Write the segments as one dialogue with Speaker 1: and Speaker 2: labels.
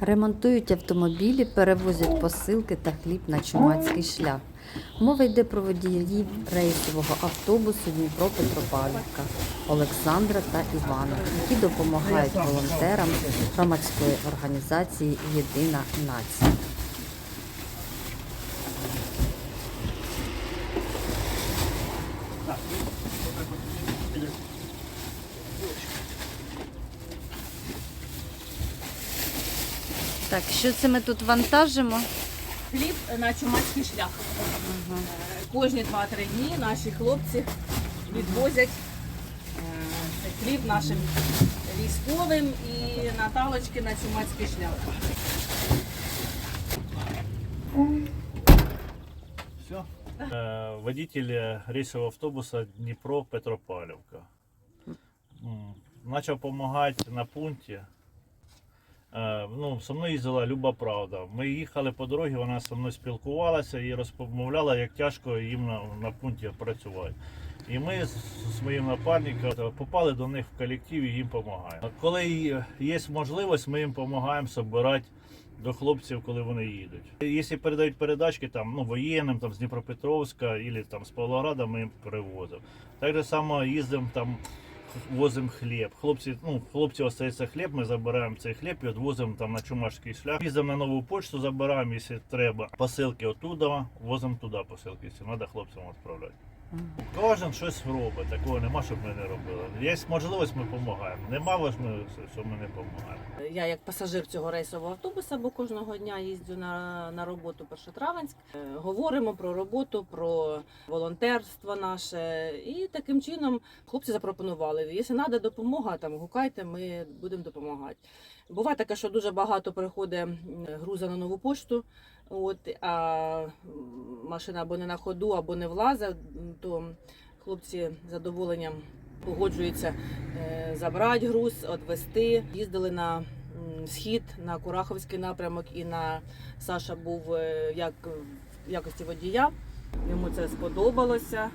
Speaker 1: Ремонтують автомобілі, перевозять посилки та хліб на чумацький шлях. Мова йде про водіїв рейсового автобусу Дніпро Петропавлівка Олександра та Івана, які допомагають волонтерам громадської організації Єдина нація. Так, що це ми тут вантажимо?
Speaker 2: Хліб на чумацький шлях. Е, Кожні 2-3 дні наші хлопці відвозять е, хліб нашим військовим і Наталочки на чумацький шлях.
Speaker 3: Все. Э, Водитель рейсового автобуса Дніпро-Петропавлівка. М, Начав допомагати на пункті. Е, Ну, со мною їздила Люба Правда. Ми їхали по дорозі, вона зі мною спілкувалася і розмовляла, як тяжко їм на, на пункті працювати. І ми з, з моїм напарником попали до них в колектив і їм допомагаємо. Коли є можливість, ми їм допомагаємо збирати до хлопців, коли вони їдуть. Якщо передають передачки там, ну, воєнним там, з Дніпропетровська або з Павлограда, ми їм привозимо. Так само їздимо там, возимо хліб. Хлопці, ну, хлопці остається хліб, ми забираємо цей хліб і відвозимо там на Чумашський шлях. Їздимо на нову почту, забираємо, якщо треба. Посилки оттуда, возимо туди посилки, якщо треба хлопцям відправляти. Кожен щось робить, такого нема, щоб ми не робили. Є можливість, ми допомагаємо. Нема можливості, що ми не допомагаємо.
Speaker 2: Я як пасажир цього рейсового автобуса, бо кожного дня їздю на, на роботу Першотравенськ. Е, Говоримо про роботу, про волонтерство наше. І таким чином хлопці запропонували, якщо треба допомога, там гукайте, ми будемо допомагати. Буває таке, що дуже багато приходить груза на нову пошту, от, а машина або не на ходу, або не влазить, то хлопці з задоволенням погоджуються е, забрати груз, відвести. Їздили на схід, на Кураховський напрямок, і на Саша був е, як в якості водія. Йому це сподобалося.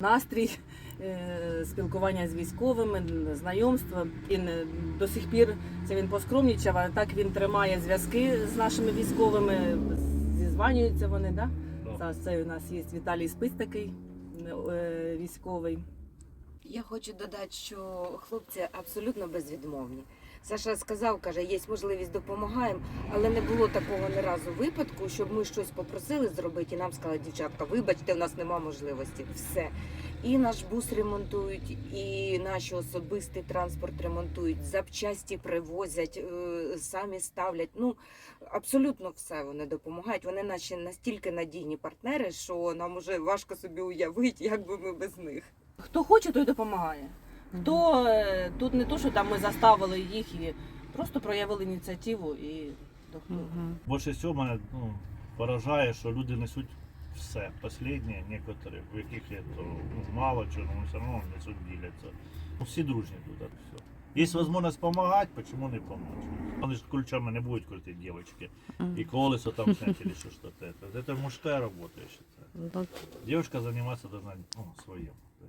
Speaker 2: Настрій, е, спілкування з військовими, знайомство. Він до сих пір це він поскромнічав, а так він тримає зв'язки з нашими військовими. Зізванюються вони, да? Зараз це у нас є Віталій Спис такий е, військовий.
Speaker 4: Я хочу додати, що хлопці абсолютно безвідмовні. Саша сказав, каже, є можливість допомагаємо, але не було такого ні разу випадку, щоб ми щось попросили зробити, і нам сказали, дівчатка, вибачте, у нас нема можливості. Все. І наш бус ремонтують, і наш особистий транспорт ремонтують, запчасті привозять, е, самі ставлять. Ну абсолютно все вони допомагають. Вони наші настільки надійні партнери, що нам уже важко собі уявити, як би ми без них.
Speaker 2: Хто хоче, той допомагає. Хто е, тут не то, що там ми заставили їх і просто проявили ініціативу і допомогли.
Speaker 3: Більше всього мене ну, поражає, що люди несуть все. Останнє, некоторі, в яких є то ну, мало чого, але все одно несуть діляться. Ну, всі дружні тут, так все. Є можливість допомагати, чому не допомогти? Вони ж ключами не будуть крутити дівчатки. І колесо там снять или що то это. Это мужская работа, я считаю.
Speaker 1: Ну,
Speaker 3: Девушка заниматься должна ну, своїм. все.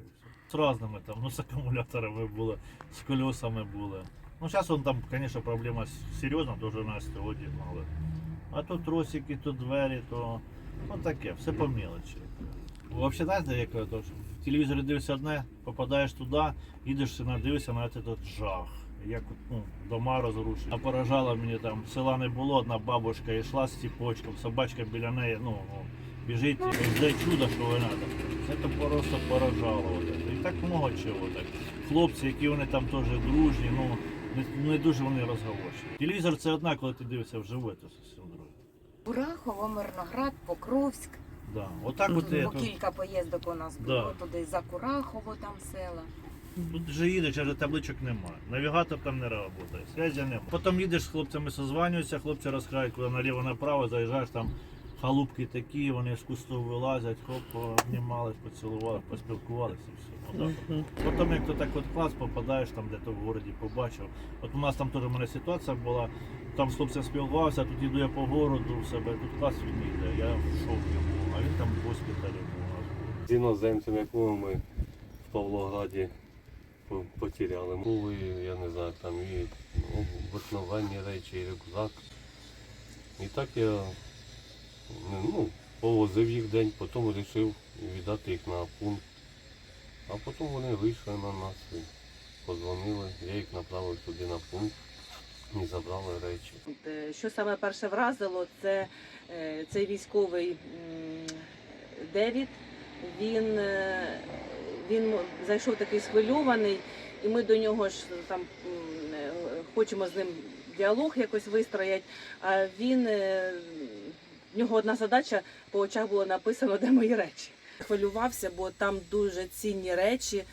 Speaker 3: З разними там, ну, з акумуляторами було, з колесами було. Ну, зараз он там, конечно, проблема серйозна, дуже на СТО дігнали. А то тросики, то двері, то ну таке, все по мелочі. Взагалі, знаєте, як то, в телевізорі дивишся одне, попадаєш туди, їдеш сюди, дивишся на цей жах. Як ну, дома розрушені. А поражала мені там, села не було, одна бабушка йшла з ціпочком, собачка біля неї, ну, ну біжить, і жде чудо, що вона там. Це просто поражало. І так много чого. Так. Хлопці, які вони там теж дружні, ну не, не дуже вони розговорчиві. Телевізор це одна, коли ти дивишся вживу, це зовсім друге.
Speaker 4: Курахово, Мирноград, Покровськ.
Speaker 3: Да. Отак от я
Speaker 4: Бо
Speaker 3: тут,
Speaker 4: кілька поїздок у нас
Speaker 3: Да.
Speaker 4: було туди за Курахово, там села.
Speaker 3: тут вже їдеш, аж табличок немає. Навігатор там не працює, зв'язку немає. Потім їдеш з хлопцями, созванюєшся, хлопці розкрають, куди наліво направо, заїжджаєш там. Халупки такі, вони з кусту вилазять, хоп, обнімались, поцілували, поспілкувалися і все. Отак от. Потім, як то так от клас, попадаєш там, де то в городі побачив. От у нас там теж у мене ситуація була, там з хлопцем спілкувався, тут іду я по городу в себе, тут клас він йде, я в шокі був, а він там в госпіталі був.
Speaker 5: З іноземцем, якого ми в Павлограді по- потеряли. Були, я не знаю, там і ну, обикновенні речі, і рюкзак. І так я ну, повозив їх день, потім вирішив віддати їх на пункт. А потім вони вийшли на нас і подзвонили. Я їх направив туди на пункт і забрали речі.
Speaker 2: Е, Що саме перше вразило, це е, цей військовий Девід. Він, е, він зайшов такий схвильований, і ми до нього ж там хочемо з ним діалог якось вистроїти. А він в нього одна задача по очах було написано, де мої речі. Хвилювався, бо там дуже цінні речі.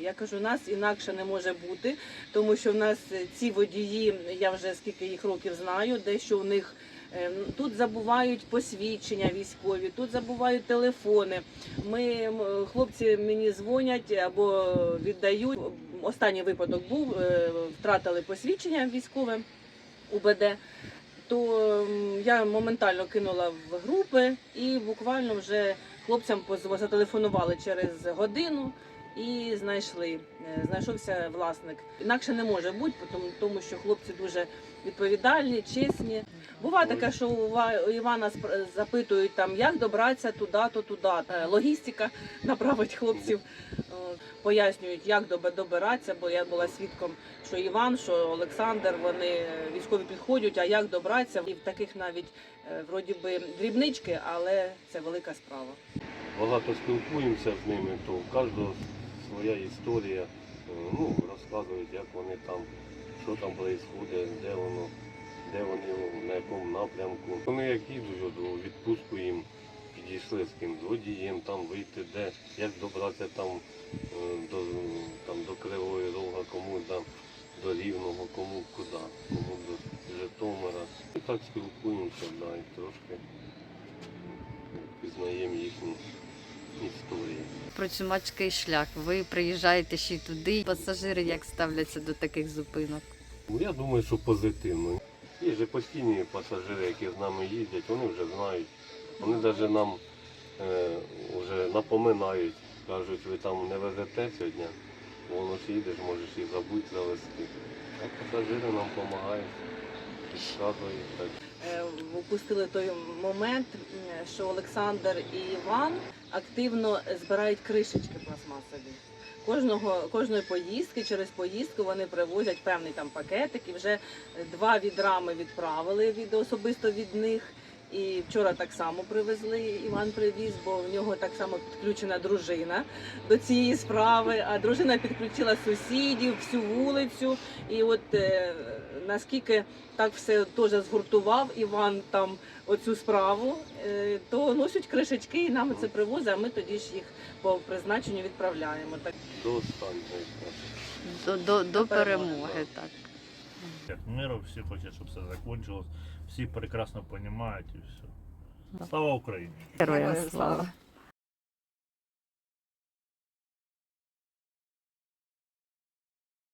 Speaker 2: Я кажу, нас інакше не може бути, тому що в нас ці водії, я вже скільки їх років знаю, дещо у них е, тут забувають посвідчення військові, тут забувають телефони. Ми хлопці мені дзвонять або віддають. Останній випадок був, е, втратили посвідчення військове УБД. То я моментально кинула в групи і буквально вже хлопцям зателефонували через годину і знайшли. Е, Знайшовся власник. Інакше не може бути, тому що хлопці дуже відповідальні, чесні. Буває таке, що у Івана запитують там, як добратися туди-то, туди. Е, Логістика направить хлопців, е, пояснюють, як добиратися, бо я була свідком, що Іван, що Олександр, вони е, військові підходять, а як добратися. І в таких навіть вроді би дрібнички, але це велика справа.
Speaker 5: Багато спілкуємося з ними, то у кожного своя історія. Ну, розказують, як вони там, що там відбувається, де воно, де вони, на якому напрямку. Вони як їдуть у відпустку їм підійшли з ким водієм, там вийти, де, як добратися там е, до, там, до Кривої Рога, кому там до Рівного, кому куди, кому до Житомира. І так спілкуємося, да, і трошки пізнаємо їхні історії.
Speaker 1: Про чумацький шлях. Ви приїжджаєте ще й туди. Пасажири як ставляться до таких зупинок?
Speaker 5: Ну, Я думаю, що позитивно. Є ж постійні пасажири, які з нами їздять, вони вже знають. Вони навіть нам е, вже напоминають, кажуть, ви там не везете сьогодні, воно ж їдеш, можеш і забудь завести. А пасажири нам допомагають, підказують.
Speaker 2: Е, Упустили той момент, що Олександр і Іван активно збирають кришечки пластмасові. Кожного кожної поїздки через поїздку вони привозять певний там пакетик і вже два відра ми відправили від особисто від них. І вчора так само привезли. Іван привіз, бо в нього так само підключена дружина до цієї справи. А дружина підключила сусідів, всю вулицю. І от е, наскільки так все теж згуртував Іван там оцю справу, е, то носять кришечки і нам це привозить, а ми тоді ж їх по призначенню відправляємо. Так
Speaker 5: До останнього.
Speaker 1: До, до, до
Speaker 2: перемоги,
Speaker 1: так.
Speaker 3: Як миру, всі хочуть, щоб все закончилось. Всі прекрасно розуміють і все. Слава Україні!
Speaker 1: Героям слава.